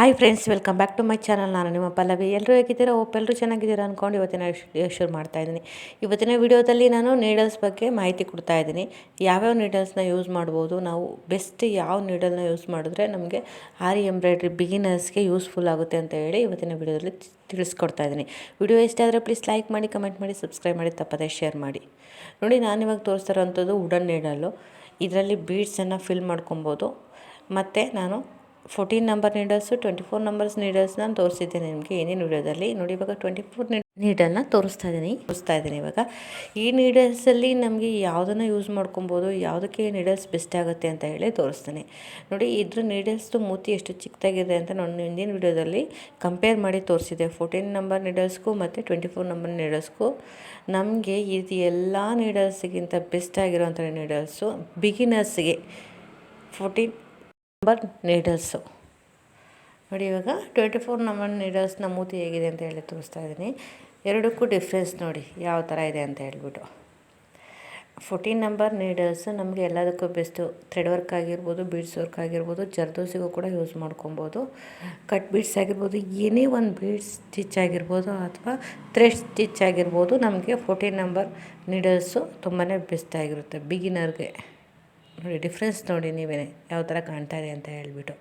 Hi friends welcome back to my channel ನಾನು ನಿಮ್ಮ ಪಲ್ಲವಿ. ಎಲ್ಲರೂ ಹೇಗಿದ್ದೀರಾ? ಓಪ್ ಎಲ್ಲರೂ ಚೆನ್ನಾಗಿದ್ದೀರಾ ಅಂದ್ಕೊಂಡು ಇವತ್ತಿನ ಶುರು ಮಾಡ್ತಾ ಇದ್ದೀನಿ. ಇವತ್ತಿನ ವಿಡಿಯೋದಲ್ಲಿ ನಾನು ನೀಡಲ್ಸ್ ಬಗ್ಗೆ ಮಾಹಿತಿ ಕೊಡ್ತಾ ಇದ್ದೀನಿ. ಯಾವ್ಯಾವ ನೀಡಲ್ಸ್ನ ಯೂಸ್ ಮಾಡ್ಬೋದು? ನಾವು ಬೆಸ್ಟ್ ಯಾವ ನೀಡಲ್ನ ಯೂಸ್ ಮಾಡಿದ್ರೆ ನಮಗೆ ಆರಿ ಎಂಬ್ರಾಯ್ಡ್ರಿ ಬಿಗಿನರ್ಸ್ಗೆ ಯೂಸ್ಫುಲ್ ಆಗುತ್ತೆ ಅಂತ ಹೇಳಿ ಇವತ್ತಿನ ವಿಡಿಯೋದಲ್ಲಿ ತಿಳಿಸ್ಕೊಡ್ತಾ ಇದ್ದೀನಿ. ವಿಡಿಯೋ ಇಷ್ಟ ಆದರೆ ಪ್ಲೀಸ್ ಲೈಕ್ ಮಾಡಿ ಕಮೆಂಟ್ ಮಾಡಿ ಸಬ್ಸ್ಕ್ರೈಬ್ ಮಾಡಿ, ತಪ್ಪದೇ ಶೇರ್ ಮಾಡಿ. ನೋಡಿ, ನಾನು ಇವಾಗ ತೋರಿಸ್ತಾ ಇರೋವಂಥದ್ದು ವುಡನ್ ನೀಡಲ್ಲು ಇದರಲ್ಲಿ ಬೀಡ್ಸನ್ನು ಫಿಲ್ ಮಾಡ್ಕೊಬೋದು. ಮತ್ತು ನಾನು fourteen number needles, twenty four numbers ನೀಡಲ್ಸ್ನ ತೋರಿಸಿದ್ದೇನೆ ನಿಮಗೆ ಏನೇನು ವಿಡಿಯೋದಲ್ಲಿ. ನೋಡಿ, ಇವಾಗ ಟ್ವೆಂಟಿ ಫೋರ್ ನೀಡಲ್ನ ತೋರಿಸ್ತಾ ಇದ್ದೀನಿ ತೋರಿಸ್ತಾ ಇದ್ದೀನಿ ಇವಾಗ. ಈ ನೀಡಲ್ಸಲ್ಲಿ ನಮಗೆ ಯಾವುದನ್ನು ಯೂಸ್ ಮಾಡ್ಕೊಬೋದು, ಯಾವುದಕ್ಕೆ ನೀಡಲ್ಸ್ ಬೆಸ್ಟ್ ಆಗುತ್ತೆ ಅಂತ ಹೇಳಿ ತೋರಿಸ್ತೇನೆ. ನೋಡಿ, ಇದ್ರ ನೀಡಲ್ಸ್ದು ಮೂತಿ ಎಷ್ಟು ಚಿಕ್ಕದಾಗಿದೆ ಅಂತ ನಾನು ಹಿಂದಿನ ವಿಡಿಯೋದಲ್ಲಿ ಕಂಪೇರ್ ಮಾಡಿ ತೋರಿಸಿದೆ. ಫೋರ್ಟೀನ್ ನಂಬರ್ ನೀಡಲ್ಸ್ಗೂ ಮತ್ತು ಟ್ವೆಂಟಿ ಫೋರ್ ನಂಬರ್ ನೀಡಲ್ಸ್ಗೂ. ನಮಗೆ ಇದು ಎಲ್ಲ ನೀಡಲ್ಸ್ಗಿಂತ ಬೆಸ್ಟ್ ಆಗಿರೋಂಥ ನೀಡಲ್ಸು ಬಿಗಿನರ್ಸ್ಗೆ ಫೋರ್ಟೀನ್ ನಂಬರ್ ನೀಡಲ್ಸು. ನೋಡಿ ಇವಾಗ ಟ್ವೆಂಟಿ ಫೋರ್ ನಂಬರ್ ನೀಡಲ್ಸ್ ಮೂತಿ ಹೇಗಿದೆ ಅಂತ ಹೇಳಿ ತೋರಿಸ್ತಾ ಇದ್ದೀನಿ. ಎರಡಕ್ಕೂ ಡಿಫ್ರೆನ್ಸ್ ನೋಡಿ ಯಾವ ಥರ ಇದೆ ಅಂತ ಹೇಳ್ಬಿಟ್ಟು. ಫೋರ್ಟೀನ್ ನಂಬರ್ ನೀಡಲ್ಸ್ ನಮಗೆ ಎಲ್ಲದಕ್ಕೂ ಬೆಸ್ಟು ಥ್ರೆಡ್ ವರ್ಕ್ ಆಗಿರ್ಬೋದು ಬೀಡ್ಸ್ ವರ್ಕ್ ಆಗಿರ್ಬೋದು, ಜರ್ದೋಸಿಗೂ ಕೂಡ ಯೂಸ್ ಮಾಡ್ಕೊಬೋದು. ಕಟ್ ಬೀಡ್ಸ್ ಆಗಿರ್ಬೋದು, ಏನೇ ಒಂದು ಬೀಡ್ಸ್ ಸ್ಟಿಚ್ ಆಗಿರ್ಬೋದು ಅಥವಾ ಥ್ರೆಡ್ ಸ್ಟಿಚ್ ಆಗಿರ್ಬೋದು ನಮಗೆ ಫೋರ್ಟೀನ್ ನಂಬರ್ ನೀಡಲ್ಸು ತುಂಬಾ ಬೆಸ್ಟ್ ಆಗಿರುತ್ತೆ ಬಿಗಿನರ್ಗೆ ನೋಡಿ ಡಿಫ್ರೆನ್ಸ್ ನೋಡಿ ನೀವೇ ಯಾವ ಥರ ಕಾಣ್ತಾ ಇದೆ ಅಂತ ಹೇಳಿಬಿಟ್ಟು.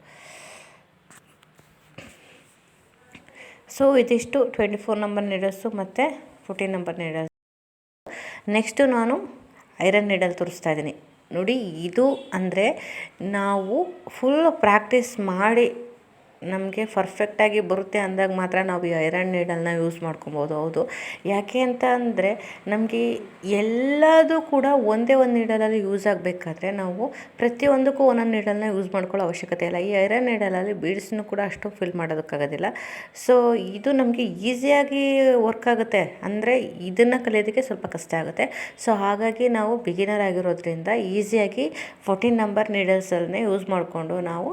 ಸೊ ಇದಿಷ್ಟು ಟ್ವೆಂಟಿ ಫೋರ್ ನಂಬರ್ ನೀಡಲ್ಸು ಮತ್ತು ಫೋರ್ಟೀನ್ ನಂಬರ್ ನೀಡಲ್ಸ್ ನೆಕ್ಸ್ಟು ನಾನು ಐರನ್ ನೀಡಲ್ ತೋರಿಸ್ತಾ ಇದ್ದೀನಿ. ನೋಡಿ, ಇದು ಅಂದರೆ ನಾವು ಫುಲ್ ಪ್ರಾಕ್ಟೀಸ್ ಮಾಡಿ ನಮಗೆ ಪರ್ಫೆಕ್ಟಾಗಿ ಬರುತ್ತೆ ಅಂದಾಗ ಮಾತ್ರ ನಾವು ಈ ಐರನ್ ನೀಡಲ್ನ ಯೂಸ್ ಮಾಡ್ಕೊಬೋದು, ಹೌದು. ಯಾಕೆ ಅಂತ ಅಂದರೆ ನಮಗೆ ಎಲ್ಲದೂ ಕೂಡ ಒಂದೇ ಒಂದು ನೀಡಲಲ್ಲಿ ಯೂಸ್ ಆಗಬೇಕಾದ್ರೆ ನಾವು ಪ್ರತಿಯೊಂದಕ್ಕೂ ಒಂದೊಂದು ನೀಡಲ್ನ ಯೂಸ್ ಮಾಡ್ಕೊಳ್ಳೋ ಅವಶ್ಯಕತೆ ಇಲ್ಲ. ಈ ಐರನ್ ನೀಡಲಲ್ಲಿ ಬೀಡ್ಸ್ನೂ ಕೂಡ ಅಷ್ಟು ಫಿಲ್ ಮಾಡೋದಕ್ಕಾಗೋದಿಲ್ಲ. ಸೊ ಇದು ನಮಗೆ ಈಸಿಯಾಗಿ ವರ್ಕ್ ಆಗುತ್ತೆ. ಅಂದರೆ ಇದನ್ನು ಕಲಿಯೋದಕ್ಕೆ ಸ್ವಲ್ಪ ಕಷ್ಟ ಆಗುತ್ತೆ. ಸೊ ಹಾಗಾಗಿ ನಾವು ಬಿಗಿನರ್ ಆಗಿರೋದ್ರಿಂದ ಈಸಿಯಾಗಿ ಫೋರ್ಟೀನ್ ನಂಬರ್ ನೀಡಲ್ಸಲ್ಲೇ ಯೂಸ್ ಮಾಡಿಕೊಂಡು ನಾವು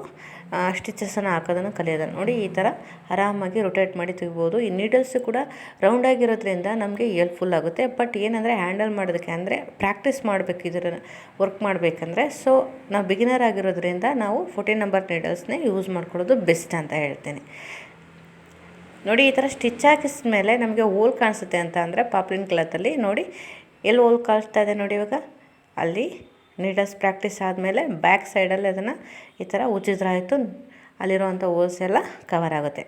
ಸ್ಟಿಚಸನ್ನು ಹಾಕೋದನ್ನು ಕಲಿಯೋದನ್ನು ನೋಡಿ ಈ ಥರ ಆರಾಮಾಗಿ ರೊಟೇಟ್ ಮಾಡಿ ತೆಗಿಬೋದು. ಈ ನೀಡಲ್ಸು ಕೂಡ ರೌಂಡ್ ಆಗಿರೋದ್ರಿಂದ ನಮಗೆ ಹೆಲ್ಪ್ಫುಲ್ ಆಗುತ್ತೆ. ಬಟ್ ಏನಂದರೆ ಹ್ಯಾಂಡಲ್ ಮಾಡೋದಕ್ಕೆ ಅಂದರೆ ಪ್ರಾಕ್ಟೀಸ್ ಮಾಡಬೇಕು, ಇದರ ವರ್ಕ್ ಮಾಡಬೇಕಂದ್ರೆ. ಸೊ ನಾವು ಬಿಗಿನರ್ ಆಗಿರೋದ್ರಿಂದ ನಾವು ಫೋರ್ಟೀನ್ ನಂಬರ್ ನೀಡಲ್ಸ್ನೇ ಯೂಸ್ ಮಾಡ್ಕೊಳ್ಳೋದು ಬೆಸ್ಟ್ ಅಂತ ಹೇಳ್ತೀನಿ. ನೋಡಿ ಈ ಥರ ಸ್ಟಿಚ್ ಹಾಕಿಸಿದ ಮೇಲೆ ನಮಗೆ ಹೋಲ್ ಕಾಣಿಸುತ್ತೆ ಅಂತ ಅಂದರೆ ಪಾಪ್ಲಿನ್ ಕ್ಲಾತಲ್ಲಿ ನೋಡಿ. ಎಲ್ಲಿ ಹೋಲ್ ಕಾಣಿಸ್ತಾ ಇದೆ ನೋಡಿ ಇವಾಗ? ಅಲ್ಲಿ. ನೀಡಲ್ಸ್ ಪ್ರಾಕ್ಟೀಸ್ ಆದಮೇಲೆ ಬ್ಯಾಕ್ ಸೈಡಲ್ಲಿ ಅದನ್ನು ಈ ಥರ ಉಜ್ಜಿದ್ರಾಯಿತು ಅಲ್ಲಿರುವಂಥ ಹೋಲ್ಸ್ ಎಲ್ಲ ಕವರ್ ಆಗುತ್ತೆ.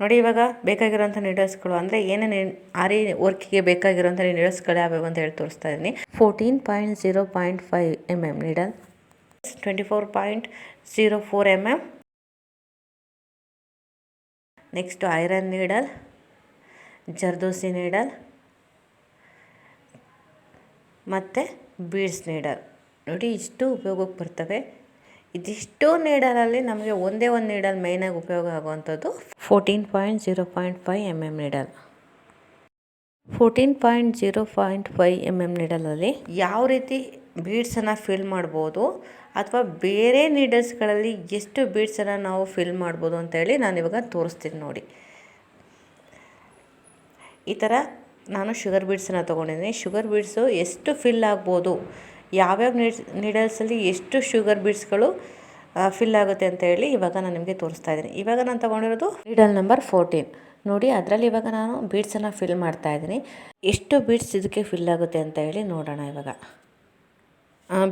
ನೋಡಿ ಇವಾಗ ಬೇಕಾಗಿರೋಂಥ ನೀಡಲ್ಸ್ಗಳು ಅಂದರೆ ಏನೇನು ಆರಿ ವರ್ಕಿಗೆ ಬೇಕಾಗಿರೋಂಥ ನೀಡಲ್ಸ್ಗಳು ಯಾವ್ಯಾವ ಅಂತ ಹೇಳಿ ತೋರಿಸ್ತಾ ಇದ್ದೀನಿ. Fourteen point zero point five M M needle twenty four point zero four M M next iron needle zardozi needle ಮತ್ತು ಬೀಡ್ಸ್ ನೀಡಲ್. ನೋಡಿ, ಇಷ್ಟು ಉಪಯೋಗಕ್ಕೆ ಬರ್ತವೆ. ಇದಿಷ್ಟು ನೀಡಲಲ್ಲಿ ನಮಗೆ ಒಂದೇ ಒಂದು ನೀಡಲ್ ಮೇಯ್ನಾಗಿ ಉಪಯೋಗ ಆಗುವಂಥದ್ದು fourteen point zero point five M M needle. Fourteen point zero point five M M ನೀಡಲಲ್ಲಿ ಯಾವ ರೀತಿ ಬೀಡ್ಸನ್ನು ಫಿಲ್ ಮಾಡ್ಬೋದು ಅಥವಾ ಬೇರೆ ನೀಡಲ್ಸ್ಗಳಲ್ಲಿ ಎಷ್ಟು ಬೀಡ್ಸನ್ನು ನಾವು ಫಿಲ್ ಮಾಡ್ಬೋದು ಅಂತೇಳಿ ನಾನು ಇವಾಗ ತೋರಿಸ್ತೀನಿ ನೋಡಿ. ಈ ಥರ ನಾನು ಶುಗರ್ ಬೀಡ್ಸನ್ನು ತೊಗೊಂಡಿದ್ದೀನಿ. ಶುಗರ್ ಬೀಡ್ಸು ಎಷ್ಟು ಫಿಲ್ ಆಗ್ಬೋದು? ಯಾವ್ಯಾವ ನೀಡಲ್ಸಲ್ಲಿ ಎಷ್ಟು ಶುಗರ್ ಬೀಡ್ಸ್ಗಳು ಫಿಲ್ ಆಗುತ್ತೆ ಅಂತ ಹೇಳಿ ಇವಾಗ ನಾನು ನಿಮಗೆ ತೋರಿಸ್ತಾ ಇದ್ದೀನಿ. ಇವಾಗ ನಾನು ತೊಗೊಂಡಿರೋದು ನೀಡಲ್ ನಂಬರ್ ಫೋರ್ಟೀನ್. ನೋಡಿ, ಅದರಲ್ಲಿ ಇವಾಗ ನಾನು ಬೀಡ್ಸನ್ನು ಫಿಲ್ ಮಾಡ್ತಾ ಇದ್ದೀನಿ. ಎಷ್ಟು ಬೀಡ್ಸ್ ಇದಕ್ಕೆ ಫಿಲ್ ಆಗುತ್ತೆ ಅಂತ ಹೇಳಿ ನೋಡೋಣ ಇವಾಗ.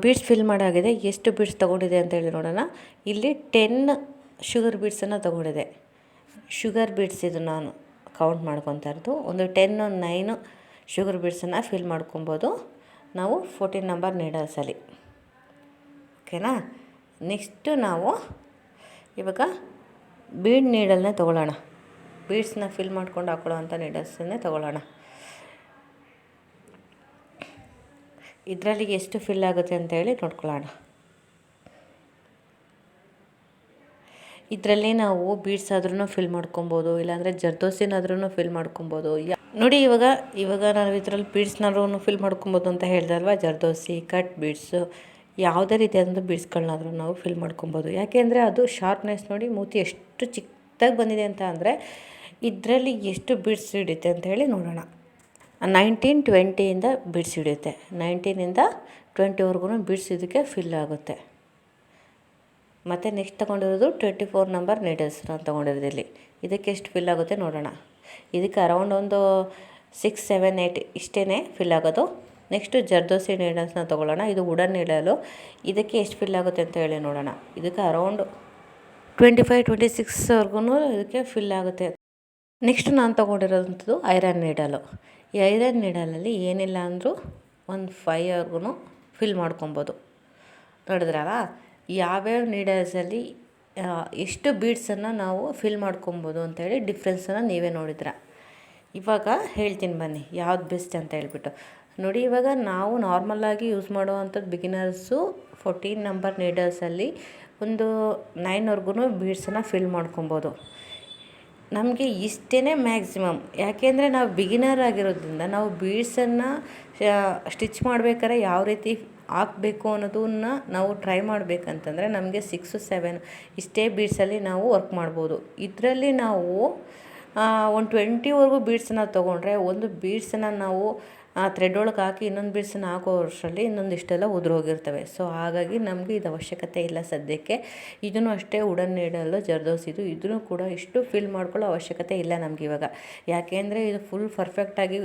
ಬೀಡ್ಸ್ ಫಿಲ್ ಮಾಡಾಗಿದೆ. ಎಷ್ಟು ಬೀಡ್ಸ್ ತೊಗೊಂಡಿದೆ ಅಂತ ಹೇಳಿ ನೋಡೋಣ. ಇಲ್ಲಿ ಟೆನ್ ಶುಗರ್ ಬೀಡ್ಸನ್ನು ತೊಗೊಂಡಿದೆ. ಶುಗರ್ ಬೀಡ್ಸ್ ಇದು ನಾನು. ಕೌಂಟ್ ಮಾಡ್ಕೊತಾ ಇರೋದು ಒಂದು ಟೆನ್ನು ನೈನು ಶುಗರ್ ಬೀಡ್ಸನ್ನು ಫಿಲ್ ಮಾಡ್ಕೊಬೋದು. ನಾವು ಫೋರ್ಟೀನ್ ನಂಬರ್ ನೀಡಲ್ಸಲ್ಲಿ ಓಕೆನಾ ನೆಕ್ಸ್ಟು ನಾವು ಇವಾಗ ಬೀಡ್ ನೀಡಲ್ನೇ ತೊಗೊಳ್ಳೋಣ. ಬೀಡ್ಸ್ನ ಫಿಲ್ ಮಾಡ್ಕೊಂಡು ಹಾಕೊಳ್ಳೋ ಅಂಥ ನೀಡಲ್ಸನ್ನೇ ತೊಗೊಳ್ಳೋಣ. ಇದರಲ್ಲಿ ಎಷ್ಟು ಫಿಲ್ ಆಗುತ್ತೆ ಅಂತ ಹೇಳಿ ನೋಡ್ಕೊಳ್ಳೋಣ. ಇದರಲ್ಲಿ ನಾವು ಬೀಡ್ಸ್ ಆದ್ರೂ ಫಿಲ್ ಮಾಡ್ಕೊಬೋದು, ಇಲ್ಲಾಂದರೆ ಜರ್ದೋಸಿನಾದ್ರೂ ಫಿಲ್ ಮಾಡ್ಕೊಬೋದು. ನೋಡಿ, ಇವಾಗ ಇವಾಗ ನಾವು ಇದರಲ್ಲಿ ಬೀಡ್ಸ್ನಾದ್ರೂ ಫಿಲ್ ಮಾಡ್ಕೊಬೋದು ಅಂತ ಹೇಳ್ದಲ್ವಾ? ಜರ್ದೋಸಿ ಕಟ್ ಬೀಡ್ಸು ಯಾವುದೇ ರೀತಿಯಾದಂಥ ಬೀಡ್ಸ್ಗಳನ್ನಾದ್ರೂ ನಾವು ಫಿಲ್ ಮಾಡ್ಕೊಬೋದು. ಯಾಕೆಂದರೆ ಅದು ಶಾರ್ಪ್ನೆಸ್ ನೋಡಿ ಮೂತಿ ಎಷ್ಟು ಚಿಕ್ಕದಾಗಿ ಬಂದಿದೆ ಅಂತ ಅಂದರೆ ಇದರಲ್ಲಿ ಎಷ್ಟು ಬೀಡ್ಸ್ ಹಿಡಿಯುತ್ತೆ ಅಂತ ಹೇಳಿ ನೋಡೋಣ. ನೈನ್ಟೀನ್ ಟ್ವೆಂಟಿಯಿಂದ ಬೀಡ್ಸ್ ಹಿಡಿಯುತ್ತೆ. ನೈನ್ಟೀನಿಂದ ಟ್ವೆಂಟಿವರೆಗೂ ಬೀಡ್ಸ್ ಇದಕ್ಕೆ ಫಿಲ್ ಆಗುತ್ತೆ. ಮತ್ತು ನೆಕ್ಸ್ಟ್ ತೊಗೊಂಡಿರೋದು ಟ್ವೆಂಟಿ ಫೋರ್ ನಂಬರ್ ನೀಡಲ್ಸ್ ನಾನು ತೊಗೊಂಡಿರೋದು ಇಲ್ಲಿ. ಇದಕ್ಕೆ ಎಷ್ಟು ಫಿಲ್ ಆಗುತ್ತೆ ನೋಡೋಣ. ಇದಕ್ಕೆ ಅರೌಂಡ್ ಒಂದು ಸಿಕ್ಸ್ ಸೆವೆನ್ ಏಯ್ಟ್ ಇಷ್ಟೇ ಫಿಲ್ ಆಗೋದು. ನೆಕ್ಸ್ಟು ಜರ್ದೋಸಿ ನೀಡಲ್ಸ್ನ ತೊಗೊಳ್ಳೋಣ. ಇದು ವುಡನ್ ನೀಡಲು ಇದಕ್ಕೆ ಎಷ್ಟು ಫಿಲ್ ಆಗುತ್ತೆ ಅಂತ ಹೇಳಿ ನೋಡೋಣ. ಇದಕ್ಕೆ ಅರೌಂಡ್ ಟ್ವೆಂಟಿ ಫೈವ್ ಟ್ವೆಂಟಿ ಸಿಕ್ಸ್ವರೆಗೂ ಇದಕ್ಕೆ ಫಿಲ್ ಆಗುತ್ತೆ. ನೆಕ್ಸ್ಟ್ ನಾನು ತೊಗೊಂಡಿರೋಂಥದ್ದು ಐರನ್ ನೀಡಲು ಈ ಐರನ್ ನೀಡಲಲ್ಲಿ ಏನಿಲ್ಲ ಅಂದರೂ ಒಂದು ಫೈವ್ವರೆಗೂ ಫಿಲ್ ಮಾಡ್ಕೊಬೋದು. ನೋಡಿದ್ರಲ್ಲ? ಯಾವ್ಯಾವ ನೀಡಲ್ಸಲ್ಲಿ ಎಷ್ಟು ಬೀಡ್ಸನ್ನು ನಾವು ಫಿಲ್ ಮಾಡ್ಕೊಬೋದು ಅಂತೇಳಿ ಡಿಫ್ರೆನ್ಸನ್ನು ನೀವೇ ನೋಡಿದ್ರ ಇವಾಗ ಹೇಳ್ತೀನಿ ಬನ್ನಿ, ಯಾವ್ದು ಬೆಸ್ಟ್ ಅಂತ ಹೇಳ್ಬಿಟ್ಟು. ನೋಡಿ, ಇವಾಗ ನಾವು ನಾರ್ಮಲ್ಲಾಗಿ ಯೂಸ್ ಮಾಡುವಂಥದ್ದು ಬಿಗಿನರ್ಸು ಫೋರ್ಟೀನ್ ನಂಬರ್ ನೀಡಲ್ಸಲ್ಲಿ ಒಂದು ನೈನ್ವರೆಗೂ ಬೀಡ್ಸನ್ನು ಫಿಲ್ ಮಾಡ್ಕೊಬೋದು. ನಮಗೆ ಇಷ್ಟೇ ಮ್ಯಾಕ್ಸಿಮಮ್ ಯಾಕೆಂದರೆ ನಾವು ಬಿಗಿನರ್ ಆಗಿರೋದ್ರಿಂದ ನಾವು ಬೀಡ್ಸನ್ನು ಸ್ಟಿಚ್ ಮಾಡ್ಬೇಕಾದ್ರೆ ಯಾವ ರೀತಿ ಹಾಕಬೇಕು ಅನ್ನೋದನ್ನ ನಾವು ಟ್ರೈ ಮಾಡಬೇಕಂತಂದರೆ ನಮಗೆ ಸಿಕ್ಸು ಸೆವೆನ್ ಇಷ್ಟೇ ಬೀಡ್ಸಲ್ಲಿ ನಾವು ವರ್ಕ್ ಮಾಡ್ಬೋದು. ಇದರಲ್ಲಿ ನಾವು ಒಂದು ಟ್ವೆಂಟಿವರೆಗೂ ಬೀಡ್ಸನ್ನ ತೊಗೊಂಡ್ರೆ ಒಂದು ಬೀಡ್ಸನ್ನು ನಾವು ಆ ಥ್ರೆಡ್ ಒಳಗೆ ಹಾಕಿ ಇನ್ನೊಂದು ಬೀಡ್ಸನ್ನು ಹಾಕೋ ಅಷ್ಟರಲ್ಲಿ ಇನ್ನೊಂದು ಇಷ್ಟೆಲ್ಲ ಉದುರೋಗಿರ್ತವೆ ಸೊ ಹಾಗಾಗಿ ನಮಗೆ ಇದು ಅವಶ್ಯಕತೆ ಇಲ್ಲ ಸದ್ಯಕ್ಕೆ. ಇದನ್ನು ಅಷ್ಟೇ ಉಡನ್ ನೀಡಲು ಜರ್ದೋಸಿದು ಇದನ್ನು ಕೂಡ ಇಷ್ಟು ಫಿಲ್ ಮಾಡ್ಕೊಳ್ಳೋ ಅವಶ್ಯಕತೆ ಇಲ್ಲ ನಮ್ಗೆ ಇವಾಗ. ಯಾಕೆಂದರೆ ಇದು ಫುಲ್ ಪರ್ಫೆಕ್ಟಾಗಿ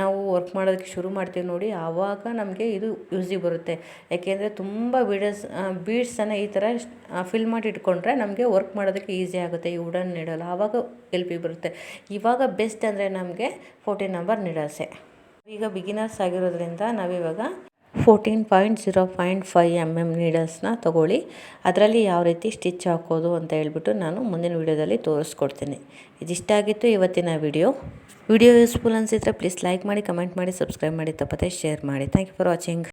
ನಾವು ವರ್ಕ್ ಮಾಡೋದಕ್ಕೆ ಶುರು ಮಾಡ್ತೀವಿ ನೋಡಿ, ಆವಾಗ ನಮಗೆ ಇದು ಯೂಸಿಗೆ ಬರುತ್ತೆ. ಯಾಕೆಂದರೆ ತುಂಬ ಬೀಡಸ್ ಬೀಡ್ಸನ್ನು ಈ ಥರ ಫಿಲ್ ಮಾಡಿ ಇಟ್ಕೊಂಡ್ರೆ ನಮಗೆ ವರ್ಕ್ ಮಾಡೋದಕ್ಕೆ ಈಸಿ ಆಗುತ್ತೆ ಈ ಉಡನ್ ನೀಡಲು ಆವಾಗ ಎಲ್ಪಿಗೆ ಬರುತ್ತೆ. ಇವಾಗ ಬೆಸ್ಟ್ ಅಂದರೆ ನಮಗೆ ಫೋರ್ಟೀನ್ ನಂಬರ್ ನೀಡಲ್ಸೆ ಈಗ ಬಿಗಿನರ್ಸ್ ಆಗಿರೋದ್ರಿಂದ ನಾವಿವಾಗ fourteen point zero point five M M ನೀಡಲ್ಸ್ನ ತೊಗೊಳ್ಳಿ. ಅದರಲ್ಲಿ ಯಾವ ರೀತಿ ಸ್ಟಿಚ್ ಹಾಕೋದು ಅಂತ ಹೇಳ್ಬಿಟ್ಟು ನಾನು ಮುಂದಿನ ವೀಡಿಯೋದಲ್ಲಿ ತೋರಿಸ್ಕೊಡ್ತೀನಿ. ಇದಿಷ್ಟಾಗಿತ್ತು ಇವತ್ತಿನ ವಿಡಿಯೋ. ವಿಡಿಯೋ ಯೂಸ್ಫುಲ್ ಅನಿಸಿದ್ರೆ ಪ್ಲೀಸ್ ಲೈಕ್ ಮಾಡಿ ಕಮೆಂಟ್ ಮಾಡಿ ಸಬ್ಸ್ಕ್ರೈಬ್ ಮಾಡಿ, ತಪ್ಪದೆ ಶೇರ್ ಮಾಡಿ. Thank you for watching